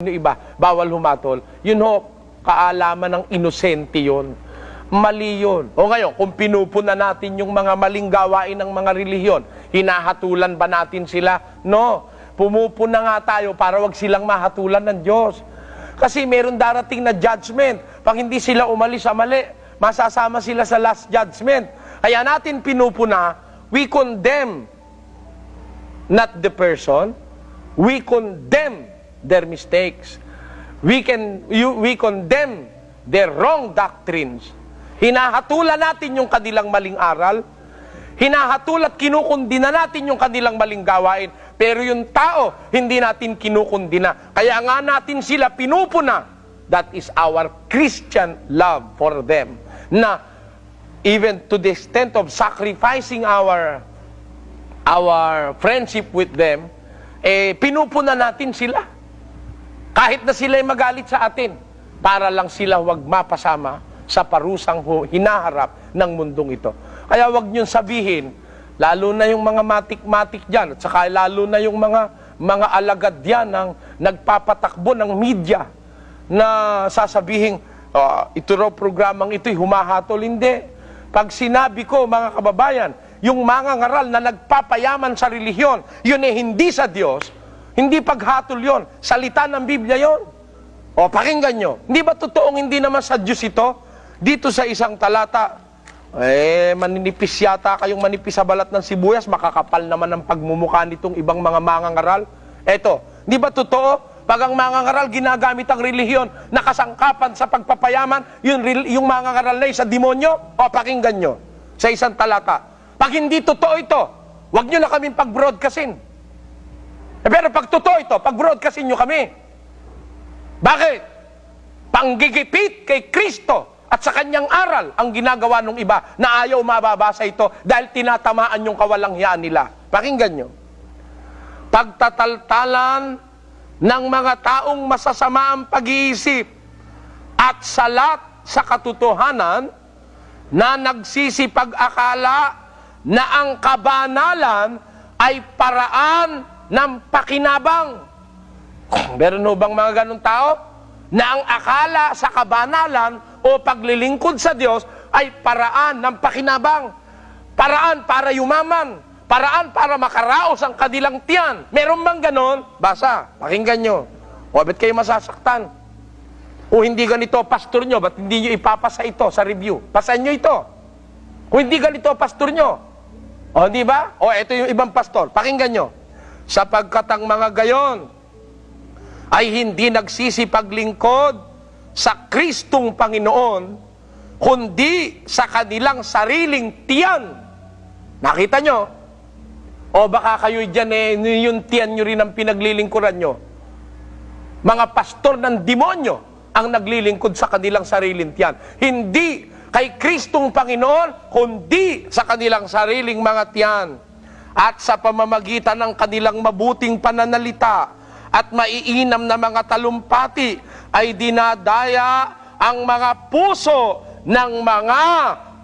Yung iba, bawal humatol. Yun ho, kaalaman ng inosente yun. Mali yun. O ngayon, kung pinupuna natin yung mga maling gawain ng mga relihiyon, hinahatulan ba natin sila? No. Pumupuna nga tayo para wag silang mahatulan ng Diyos. Kasi meron darating na judgment. Pag hindi sila umalis sa mali, masasama sila sa last judgment. Kaya natin pinupuna, we condemn not the person, we condemn their mistakes. We can you, we condemn their wrong doctrines. Hinahatulan natin yung kanilang maling aral. Hinahatul at kinukundina natin yung kanilang maling gawain. Pero yung tao, hindi natin kinukundina. Kaya nga natin sila pinupuna. That is our Christian love for them. Na even to the extent of sacrificing our our friendship with them, eh, pinupuna natin sila. Kahit na sila ay magalit sa atin, para lang sila wag mapasama sa parusang hinaharap ng mundong ito. Kaya wag niyong sabihin, lalo na yung mga matik-matik dyan, at saka lalo na yung mga, mga alagad yan ng nagpapatakbo ng media na sasabihin, "Ah, ito raw programang ito'y humahatol. Hindi. Pag sinabi ko, mga kababayan, yung mga ngaral na nagpapayaman sa relihiyon, yun eh hindi sa Diyos, hindi paghatol yon, salita ng Biblia yon. O pakinggan nyo, hindi ba totoong hindi naman sa Diyos ito? Dito sa isang talata, eh, maninipis yata kayong manipis sa balat ng sibuyas, makakapal naman ang pagmumukha nitong ibang mga mangangaral. Eto, di ba totoo? Pag ang mangangaral ginagamit ang relihiyon na kasangkapan sa pagpapayaman, yung, yung mangangaral na yun sa demonyo, o pakinggan nyo, sa isang talata. Pag hindi totoo ito, wag nyo na kaming pag-broadcastin. Eh, pero pag totoo ito, pag-broadcastin nyo kami. Bakit? Panggigipit kay Kristo at sa kanyang aral ang ginagawa ng iba na ayaw mababasa ito dahil tinatamaan yung kawalanghiyaan nila. Pakinggan nyo. Pagtataltalan ng mga taong masasama ang pag-iisip at salat sa katotohanan na nagsisipag-akala na ang kabanalan ay paraan ng pakinabang. Meron ho bang mga ganong tao? Na ang akala sa kabanalan o paglilingkod sa Diyos ay paraan ng pakinabang. Paraan para yumaman. Paraan para makaraos ang kanilang tiyan. Meron bang ganon? Basa, pakinggan nyo. O, ba't kayo masasaktan? O hindi ganito, pastor nyo, ba't hindi nyo ipapasa ito sa review? Pasan nyo ito. Kung hindi ganito, pastor nyo. O, di ba? O, ito yung ibang pastor. Pakinggan nyo. Sapagkat ang mga gayon ay hindi nagsisipaglingkod sa Kristong Panginoon, kundi sa kanilang sariling tiyan. Nakita nyo? O baka kayo dyan eh, yung tiyan nyo rin ang pinaglilingkuran nyo. Mga pastor ng demonyo ang naglilingkod sa kanilang sariling tiyan. Hindi kay Kristong Panginoon, kundi sa kanilang sariling mga tiyan. At sa pamamagitan ng kanilang mabuting pananalita at maiinam na mga talumpati ay dinadaya ang mga puso ng mga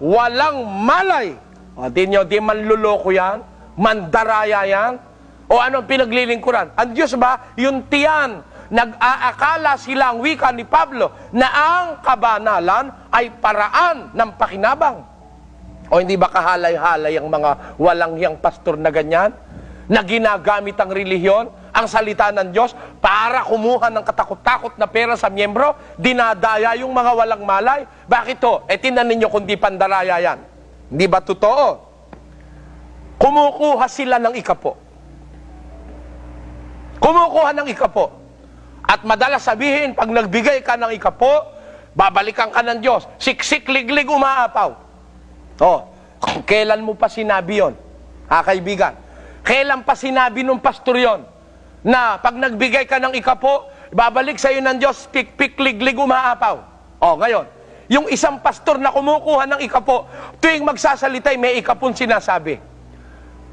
walang malay. O, di nyo, di manluloko yan? Mandaraya yan? O anong pinaglilingkuran? Ang Diyos ba? Yung tiyan. Nag-aakala sila ang wika ni Pablo na ang kabanalan ay paraan ng pakinabang. O hindi ba kahalay-halay ang mga walang hiyang pastor na ganyan? Na ginagamit ang relihiyon, ang salita ng Diyos, para kumuha ng katakot-takot na pera sa miyembro, dinadaya yung mga walang malay. Bakit to? E tinan ninyo kung di pandaraya yan. Hindi ba totoo? Kumukuha sila ng ikapo. Kumukuha ng ikapo. At madalas sabihin, pag nagbigay ka ng ikapo, babalikan ka ng Diyos. Siksik, liglig, umaapaw. Oh, kailan mo pa sinabi yon? Ha, kaibigan? Kailan pa sinabi nung pastor yon? Na pag nagbigay ka ng ikapo, babalik sa iyo ng Diyos, pik, pik, liglig, umaapaw. Oh, ngayon, yung isang pastor na kumukuha ng ikapo, tuwing magsasalitay, may ikapon sinasabi.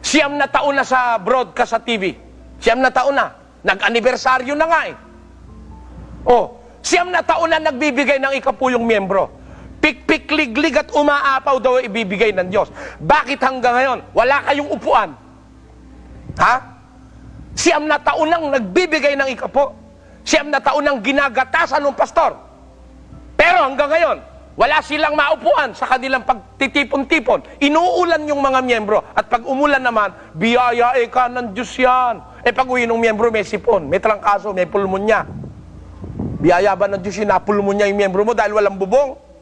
Siyam na taon na sa broadcast sa TV. Siyam na taon na. Nag-anibersaryo na nga eh. Oh, siyam na taon na nagbibigay ng ikapu yung miyembro. Pik-pik, liglig at umaapaw daw ibibigay ng Diyos. Bakit hanggang ngayon, wala kayong upuan? Ha? Siyam na taon nang nagbibigay ng ikapo. Siyam na taon nang ginagatasan ng pastor. Pero hanggang ngayon, wala silang maupuan sa kanilang pagtitipon-tipon. Inuulan yung mga miyembro. At pag umulan naman, biyaya eh ka ng Diyos yan. Eh pag uwi ng miyembro, may sipon, may trangkaso, may pulmonya. Biyaya ba ng Diyos yung napulmonya yung miyembro mo dahil walang bubong?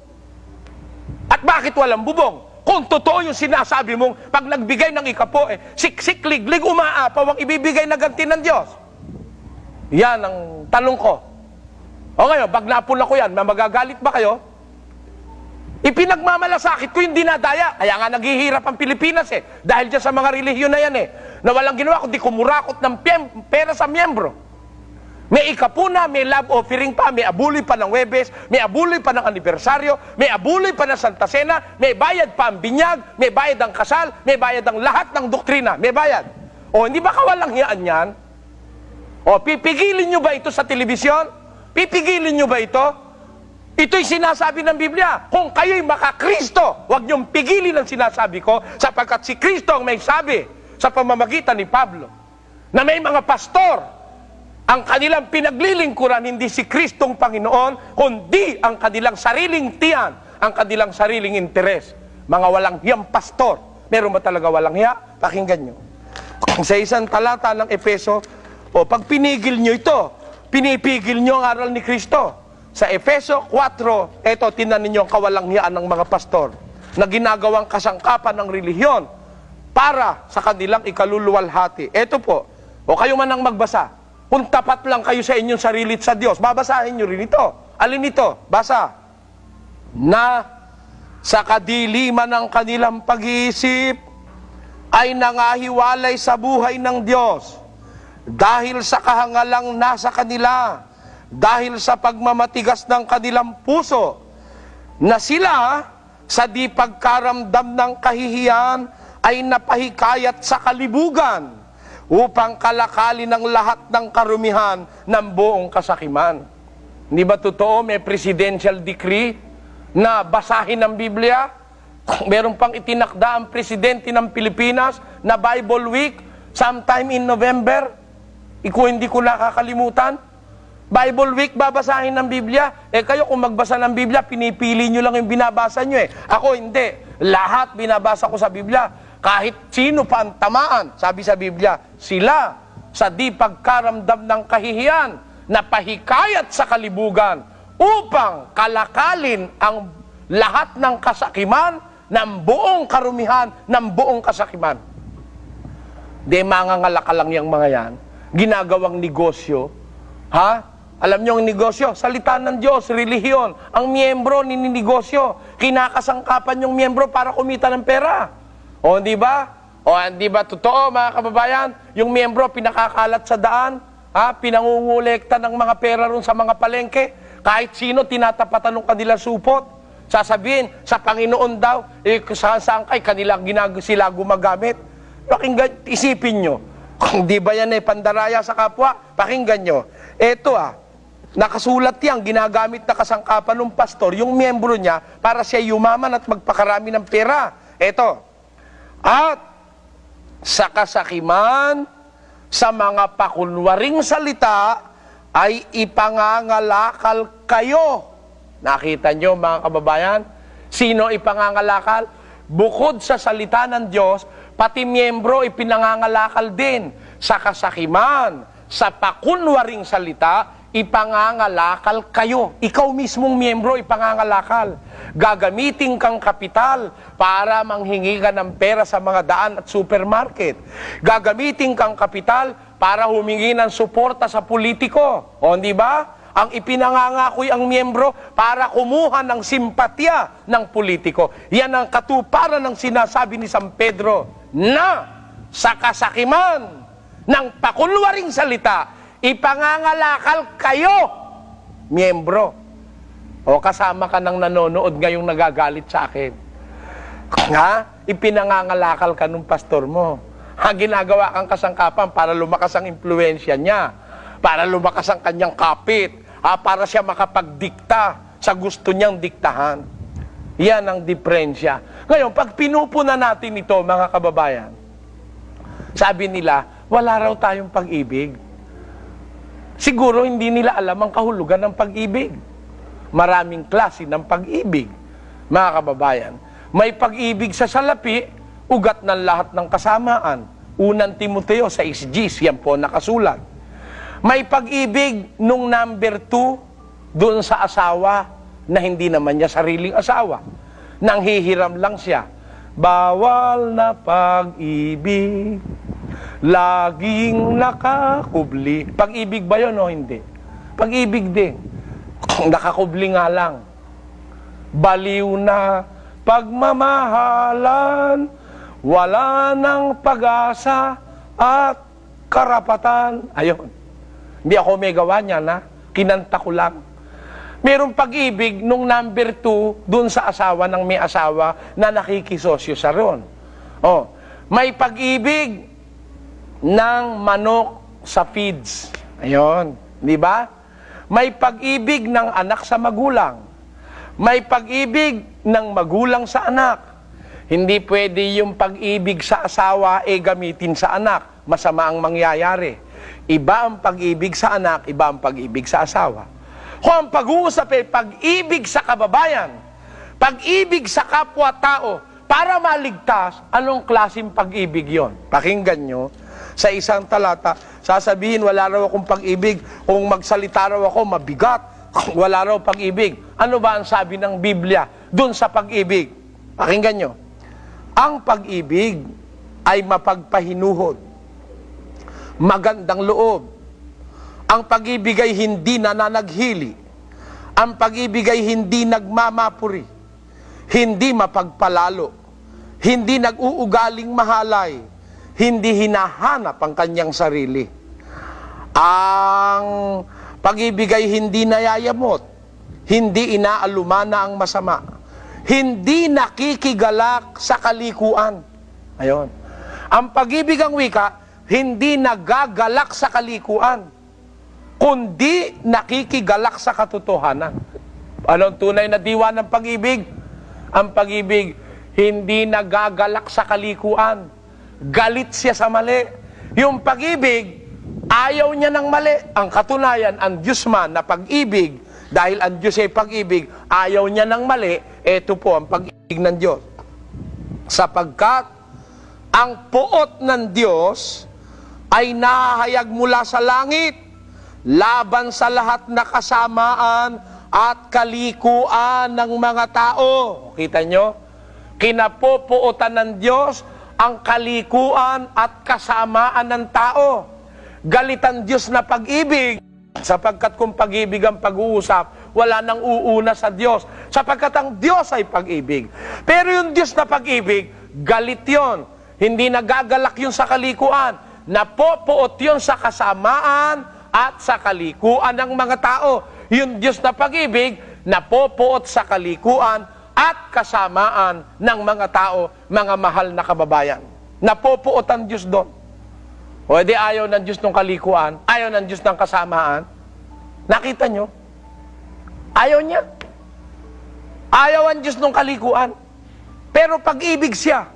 At bakit walang bubong? Kung totoo yung sinasabi mong pag nagbigay ng ikapo, eh, siksik, liglig, umaapaw ang ibibigay na ganti ng Diyos. Yan ang tanong ko. O ngayon, pag napula ko yan, magagalit ba kayo? Ipinagmamalasakit ko yung dinadaya. Kaya nga naghihirap ang Pilipinas eh. Dahil dyan sa mga relihiyon na yan eh. Na walang ginawa kundi kumurakot ng pera sa miyembro. May ikapuna, may love offering pa, may abuloy pa ng Webes, may abuloy pa ng anibersaryo, may abuloy pa ng Santa Cena, may bayad pa ang binyag, may bayad ang kasal, may bayad ang lahat ng doktrina, may bayad. O, hindi ba kawalang hiyaan yan? O, pipigilin nyo ba ito sa telebisyon? Pipigilin nyo ba ito? Ito'y sinasabi ng Biblia. Kung kayo'y makakristo, huwag niyong pigilin ang sinasabi ko sapagkat si Kristo ang may sabi sa pamamagitan ni Pablo na may mga pastor ang kanilang pinaglilingkuran hindi si Kristong Panginoon, kundi ang kanilang sariling tiyan, ang kanilang sariling interes. Mga walang hiyang pastor. Meron ba talaga walang hiya? Pakinggan nyo. Sa isang talata ng Efeso, o pag pinigil nyo ito, pinipigil nyo ang aral ni Kristo. Sa Efeso 4, eto, tinan ninyo ang kawalang hiyaan ng mga pastor na ginagawang kasangkapan ng relihiyon para sa kanilang ikaluluwalhati. Eto po, o kayo man ang magbasa, kung tapat lang kayo sa inyong sarili sa Diyos, babasahin nyo rin ito. Alin ito? Basa. Na sa kadiliman ng kanilang pag-iisip ay nangahiwalay sa buhay ng Diyos dahil sa kahangalang nasa kanila, dahil sa pagmamatigas ng kanilang puso, na sila sa di pagkaramdam ng kahihiyan ay napahikayat sa kalibugan upang kalakalin ng lahat ng karumihan ng buong kasakiman. Hindi ba totoo may presidential decree na basahin ng Biblia? Meron pang itinakda ang presidente ng Pilipinas na Bible Week sometime in November. Iko hindi ko nakakalimutan. Bible Week, babasahin ng Biblia. Eh kayo kung magbasa ng Biblia, pinipili nyo lang yung binabasa nyo eh. Ako hindi. Lahat binabasa ko sa Biblia. Kahit sino pa ang tamaan, sabi sa Biblia, sila sa di pagkaramdam ng kahihiyan na pahikayat sa kalibugan upang kalakalin ang lahat ng kasakiman ng buong karumihan ng buong kasakiman. Di mangangalaka lang yung mga yan. Ginagawang negosyo. Ha? Alam nyo ang negosyo? Salita ng Diyos, relihiyon. Ang miyembro nininegosyo. Kinakasangkapan yung miyembro para kumita ng pera. O, di ba? O, di ba totoo, mga kababayan? Yung miyembro pinakakalat sa daan, ha? pinangungulekta ng mga pera ron sa mga palengke. Kahit sino, tinatapatan ng kanilang supot. Sasabihin, sa Panginoon daw, eh, saan saan kay kanilang ginag sila gumagamit. Pakinggan, isipin nyo. Kung di ba yan eh, pandaraya sa kapwa, pakinggan nyo. Eto ah, nakasulat yan, ginagamit na kasangkapan ng pastor, yung miyembro niya, para siya yumaman at magpakarami ng pera. Eto, at sa kasakiman, sa mga pakunwaring salita, ay ipangangalakal kayo. Nakita nyo mga kababayan? Sino ipangangalakal? Bukod sa salita ng Diyos, pati miyembro ipinangangalakal din. Sa kasakiman, sa pakunwaring salita, ipangangalakal kayo. Ikaw mismong miyembro ipangangalakal. Gagamitin kang kapital para manghingi ka ng pera sa mga daan at supermarket. Gagamitin kang kapital para humingi ng suporta sa politiko. O, di ba? Ang ipinangangakoy ang miyembro para kumuha ng simpatya ng politiko. Yan ang katuparan ng sinasabi ni San Pedro na sa kasakiman ng pakunwaring salita, ipangangalakal kayo, miyembro. O kasama ka ng nanonood ngayong nagagalit sa akin. Ha? Ipinangangalakal ka ng pastor mo. Ha, ginagawa kang kasangkapan para lumakas ang impluensya niya. Para lumakas ang kanyang kapit. Ha, para siya makapagdikta sa gusto niyang diktahan. Yan ang diferensya. Ngayon, pag pinupuna natin ito, mga kababayan, sabi nila, wala raw tayong pag-ibig. Siguro hindi nila alam ang kahulugan ng pag-ibig. Maraming klase ng pag-ibig, mga kababayan. May pag-ibig sa salapi, ugat ng lahat ng kasamaan. Unang Timoteo sa 6Gs, yan po nakasulat. May pag-ibig nung number two, doon sa asawa na hindi naman niya sariling asawa. Nanghihiram lang siya. Bawal na pag-ibig, laging nakakubli. Pag-ibig ba yun o hindi? Pag-ibig din. Nakakubli nga lang. Baliw na pagmamahalan, wala nang pag-asa at karapatan. Ayun. Hindi ako may gawa niya na. Kinanta ko lang. Merong pag-ibig nung number two dun sa asawa ng may asawa na nakikisosyo sa ron. Oh, may pag-ibig ng manok sa feeds. Ayun, di ba? May pag-ibig ng anak sa magulang. May pag-ibig ng magulang sa anak. Hindi pwede yung pag-ibig sa asawa e gamitin sa anak. Masama ang mangyayari. Iba ang pag-ibig sa anak, iba ang pag-ibig sa asawa. Kung ang pag-uusap ay pag-ibig sa kababayan, pag-ibig sa kapwa-tao, para maligtas, anong klaseng pag-ibig yon? Pakinggan nyo, sa isang talata, sasabihin, wala raw akong pag-ibig, kung magsalita raw ako, mabigat, wala raw pag-ibig. Ano ba ang sabi ng Biblia dun sa pag-ibig? Pakinggan nyo, ang pag-ibig ay mapagpahinuhod, magandang loob, ang pag-ibig ay hindi nananaghili. Ang pag-ibig ay hindi nagmamapuri. Hindi mapagpalalo. Hindi nag-uugaling mahalay. Hindi hinahanap ang kanyang sarili. Ang pag-ibig ay hindi nayayamot. Hindi inaalumana ang masama. Hindi nakikigalak sa kalikuan. Ayon. Ang pag-ibig ang wika, hindi nagagalak sa kalikuan kundi nakikigalak sa katotohanan. Anong tunay na diwa ng pag-ibig? Ang pag-ibig, hindi nagagalak sa kalikuan. Galit siya sa mali. Yung pag-ibig, ayaw niya ng mali. Ang katunayan, ang Diyos man na pag-ibig, dahil ang Diyos ay pag-ibig, ayaw niya ng mali, ito po ang pag-ibig ng Diyos. Sapagkat, ang puot ng Diyos ay nahahayag mula sa langit laban sa lahat na kasamaan at kalikuan ng mga tao. Kita nyo? Kinapupuotan ng Diyos ang kalikuan at kasamaan ng tao. Galitan Diyos na pag-ibig, sapagkat kung pag-ibig ang pag-uusap, wala nang uuna sa Diyos, sapagkat ang Diyos ay pag-ibig. Pero yung Diyos na pag-ibig, galit yon. Hindi nagagalak yun sa kalikuan. Napopuot yun sa kasamaan at sa kalikuan ng mga tao. Yung Diyos na pag-ibig, napopuot sa kalikuan at kasamaan ng mga tao, mga mahal na kababayan. Napopuot ang Diyos doon. O di ayaw ng Diyos ng kalikuan, ayaw ng Diyos ng kasamaan. Nakita nyo? Ayaw niya. Ayaw ang Diyos ng kalikuan. Pero pag-ibig siya.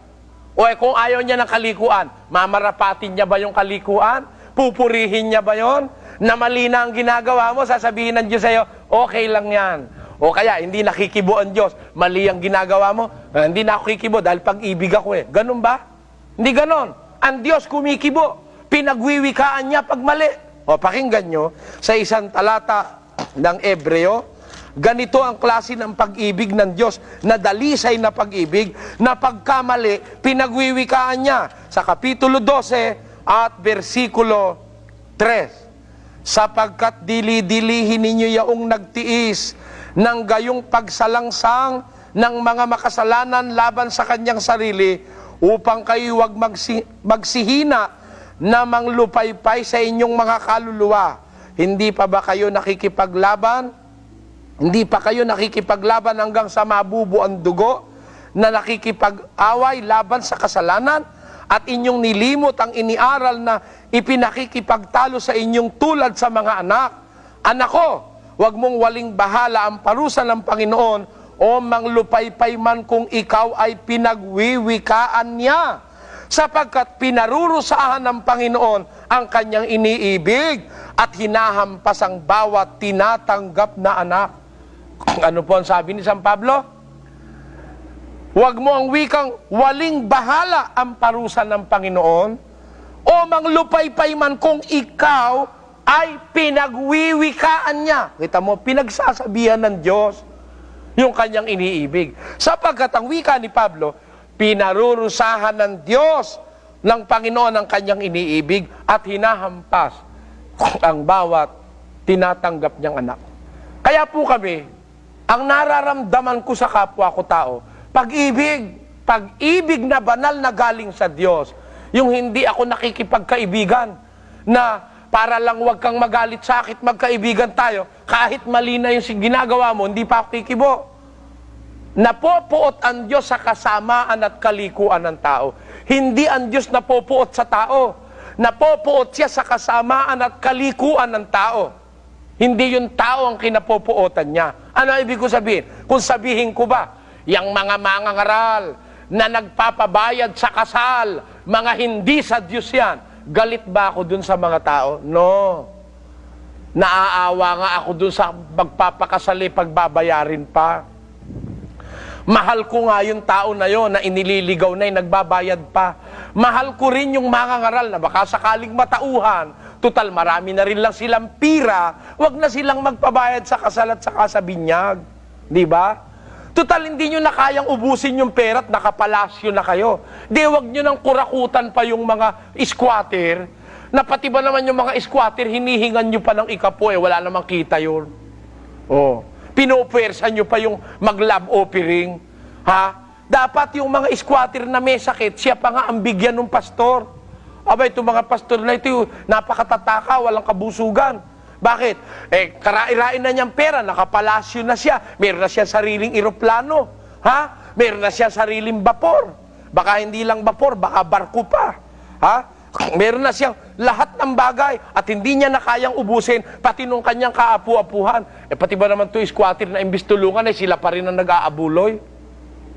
O eh, kung ayaw niya ng kalikuan, mamarapatin niya ba yung kalikuan? Pupurihin niya ba yon? Na mali na ang ginagawa mo, sasabihin ng Diyos sa'yo, okay lang yan. O kaya, hindi nakikibo ang Diyos, mali ang ginagawa mo, ah, hindi na ako kikibo dahil pag-ibig ako eh. Ganun ba? Hindi ganon. Ang Diyos kumikibo. Pinagwiwikaan niya pag mali. O pakinggan nyo, sa isang talata ng Ebreo, ganito ang klase ng pag-ibig ng Diyos na dalisay na pag-ibig na pagkamali, pinagwiwikaan niya sa Kapitulo 12 at versikulo 3 sapagkat dili-dilihin ninyo yaong nagtiis ng gayong pagsalangsang ng mga makasalanan laban sa kanyang sarili upang kayo huwag magsi- magsihina na manglupaypay sa inyong mga kaluluwa. Hindi pa ba kayo nakikipaglaban? Hindi pa kayo nakikipaglaban hanggang sa mabubo ang dugo na nakikipag-away laban sa kasalanan? At inyong nilimot ang iniaral na ipinakikipagtalo sa inyong tulad sa mga anak. Anak ko, huwag mong waling bahala ang parusa ng Panginoon o manglupaypay man kung ikaw ay pinagwiwikaan niya. sapagkat pinarurusahan ng Panginoon ang kanyang iniibig at hinahampas ang bawat tinatanggap na anak. Ano po ang sabi ni San Pablo? Huwag mo ang wikang waling bahala ang parusa ng Panginoon o manglupaypay man kung ikaw ay pinagwiwikaan niya. Kita mo, pinagsasabihan ng Diyos yung kanyang iniibig. Sapagkat ang wika ni Pablo, pinarurusahan ng Diyos ng Panginoon ang kanyang iniibig at hinahampas ang bawat tinatanggap niyang anak. Kaya po kami, ang nararamdaman ko sa kapwa ko tao, pag-ibig, pag-ibig na banal na galing sa Diyos, yung hindi ako nakikipagkaibigan, na para lang wag kang magalit sa akin, magkaibigan tayo, kahit mali na yung ginagawa mo, hindi pa ako kikibo. Napopuot ang Diyos sa kasamaan at kalikuan ng tao. Hindi ang Diyos napopuot sa tao. Napopuot siya sa kasamaan at kalikuan ng tao. Hindi yung tao ang kinapopuotan niya. Ano ibig ko sabihin? Kung sabihin ko ba, yung mga mangangaral na nagpapabayad sa kasal, mga hindi sa Diyos yan, galit ba ako dun sa mga tao? No. Naaawa nga ako dun sa magpapakasali pagbabayarin pa. Mahal ko nga yung tao na yon na inililigaw na yung nagbabayad pa. Mahal ko rin yung mga ngaral na baka sakaling matauhan. Total, marami na rin lang silang pira. Huwag na silang magpabayad sa kasal at saka sa binyag. Di ba? Total, hindi nyo na kayang ubusin yung pera at nakapalasyo na kayo. Di, wag nyo nang kurakutan pa yung mga squatter na pati ba naman yung mga squatter, hinihingan nyo pa ng ikapo eh, wala namang kita yun. Oh. Pinopwersa nyo pa yung mag-love offering. Ha? Dapat yung mga squatter na may sakit, siya pa nga ang bigyan ng pastor. Aba, itong mga pastor na ito, napakatataka, walang kabusugan. Bakit? Eh, karairain na niyang pera, nakapalasyo na siya, meron na siya sariling eroplano. Ha? Meron na siya sariling vapor. Baka hindi lang vapor, baka barko pa. Ha? Meron na siyang lahat ng bagay at hindi niya na kayang ubusin pati nung kanyang kaapu-apuhan. Eh pati ba naman to squatter na imbis tulungan eh sila pa rin ang nag-aabuloy?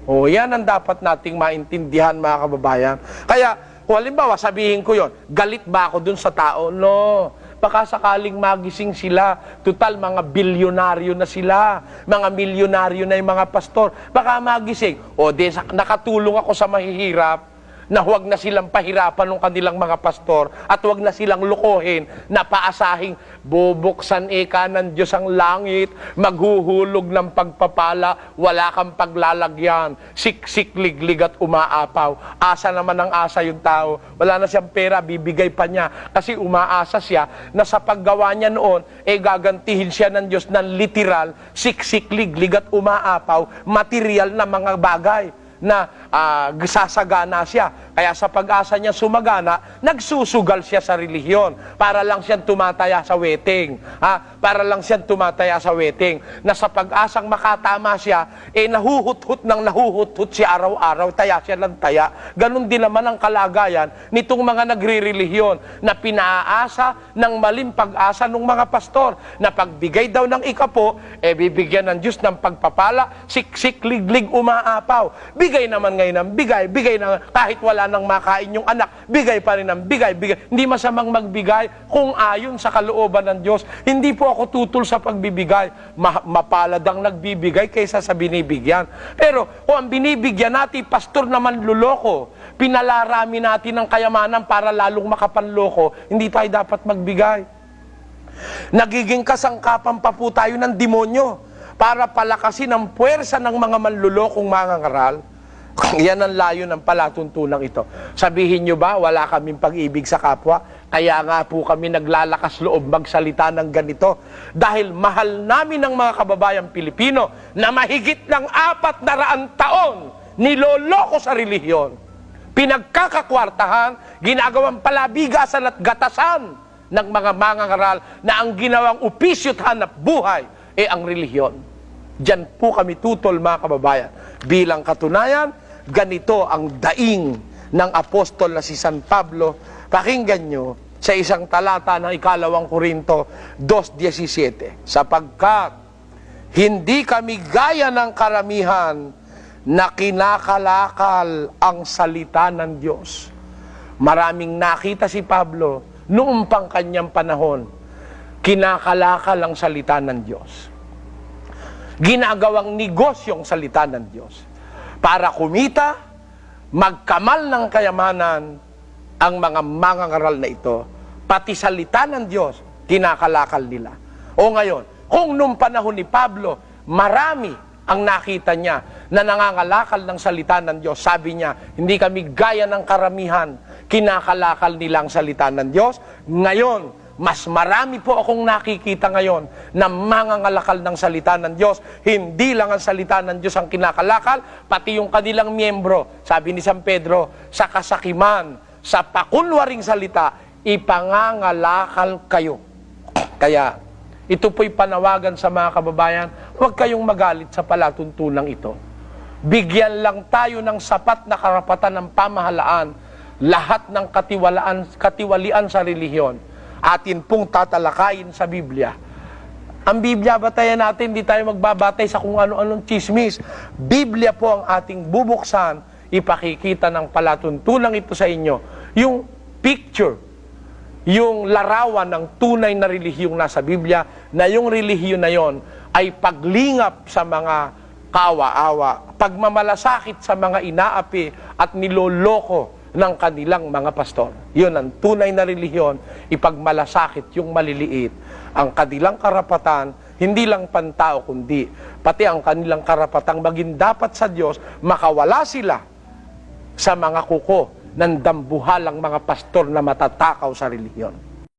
O yan ang dapat nating maintindihan mga kababayan. Kaya halimbawa sabihin ko yon, galit ba ako dun sa tao? No. Baka sakaling magising sila, total mga bilyonaryo na sila, mga milyonaryo na yung mga pastor. Baka magising, o di, nakatulong ako sa mahihirap, na huwag na silang pahirapan ng kanilang mga pastor at huwag na silang lukohin na paasahing bubuksan eka ng Diyos ang langit, maghuhulog ng pagpapala, wala kang paglalagyan, siksik, liglig at umaapaw. Asa naman ang asa yung tao. Wala na siyang pera, bibigay pa niya kasi umaasa siya na sa paggawa niya noon, eh gagantihin siya ng Diyos ng literal, siksik, liglig at umaapaw, material na mga bagay na uh, sasagana siya. Kaya sa pag-asa niya sumagana, nagsusugal siya sa relihiyon para lang siyang tumataya sa wedding. Ha? Para lang siyang tumataya sa wedding. Na sa pag-asang makatama siya, eh nahuhut-hut ng nahuhut-hut siya araw-araw, taya siya ng taya. Ganon din naman ang kalagayan nitong mga nagre-relihiyon na pinaasa ng maling pag-asa ng mga pastor na pagbigay daw ng ikapo, eh bibigyan ng Diyos ng pagpapala, siksik, liglig, umaapaw. Bigay naman ngayon ng bigay, bigay na kahit wala nang makain yung anak, bigay pa rin ng bigay, bigay. Hindi masamang magbigay kung ayon sa kalooban ng Diyos. Hindi po ako tutol sa pagbibigay. Ma- mapalad ang nagbibigay kaysa sa binibigyan. Pero kung ang binibigyan natin, pastor naman luloko, pinalarami natin ng kayamanan para lalong makapanloko, hindi tayo dapat magbigay. Nagiging kasangkapan pa po tayo ng demonyo para palakasin ang puwersa ng mga manlulokong mga ngaral. Yan ang layo ng palatuntunang ito. Sabihin nyo ba, wala kaming pag-ibig sa kapwa? Kaya nga po kami naglalakas loob magsalita ng ganito. Dahil mahal namin ang mga kababayang Pilipino na mahigit ng apat na raang taon niloloko sa relihiyon. Pinagkakakwartahan, ginagawang palabigasan at gatasan ng mga mangangaral na ang ginawang upisyo't hanap buhay ay ang relihiyon. Diyan po kami tutol mga kababayan. Bilang katunayan, ganito ang daing ng apostol na si San Pablo. Pakinggan nyo sa isang talata ng ikalawang Korinto 2.17. Sapagkat hindi kami gaya ng karamihan na kinakalakal ang salita ng Diyos. Maraming nakita si Pablo noong pang kanyang panahon, kinakalakal ang salita ng Diyos. Ginagawang negosyo ang salita ng Diyos. Para kumita, magkamal ng kayamanan ang mga mangangaral na ito, pati salita ng Diyos, kinakalakal nila. O ngayon, kung nung panahon ni Pablo, marami ang nakita niya na nangangalakal ng salita ng Diyos. Sabi niya, hindi kami gaya ng karamihan, kinakalakal nilang salita ng Diyos. Ngayon, mas marami po akong nakikita ngayon na mangangalakal ng salita ng Diyos. Hindi lang ang salita ng Diyos ang kinakalakal, pati yung kanilang miyembro. Sabi ni San Pedro, sa kasakiman, sa pakunwaring salita, ipangangalakal kayo. Kaya, ito po'y panawagan sa mga kababayan, huwag kayong magalit sa palatuntunang ito. Bigyan lang tayo ng sapat na karapatan ng pamahalaan, lahat ng katiwalaan, katiwalian sa relihiyon, atin pong tatalakayin sa Biblia. Ang Biblia, batayan natin, hindi tayo magbabatay sa kung ano-anong chismis. Biblia po ang ating bubuksan, ipakikita ng palatuntunang ito sa inyo. Yung picture, yung larawan ng tunay na relihiyong nasa Biblia, na yung relihiyon na yon ay paglingap sa mga kawa-awa, pagmamalasakit sa mga inaapi at niloloko ng kanilang mga pastor. Yun ang tunay na relihiyon, ipagmalasakit yung maliliit, ang kanilang karapatan, hindi lang pantao kundi pati ang kanilang karapatang maging dapat sa Diyos, makawala sila sa mga kuko ng dambuhalang mga pastor na matatakaw sa relihiyon.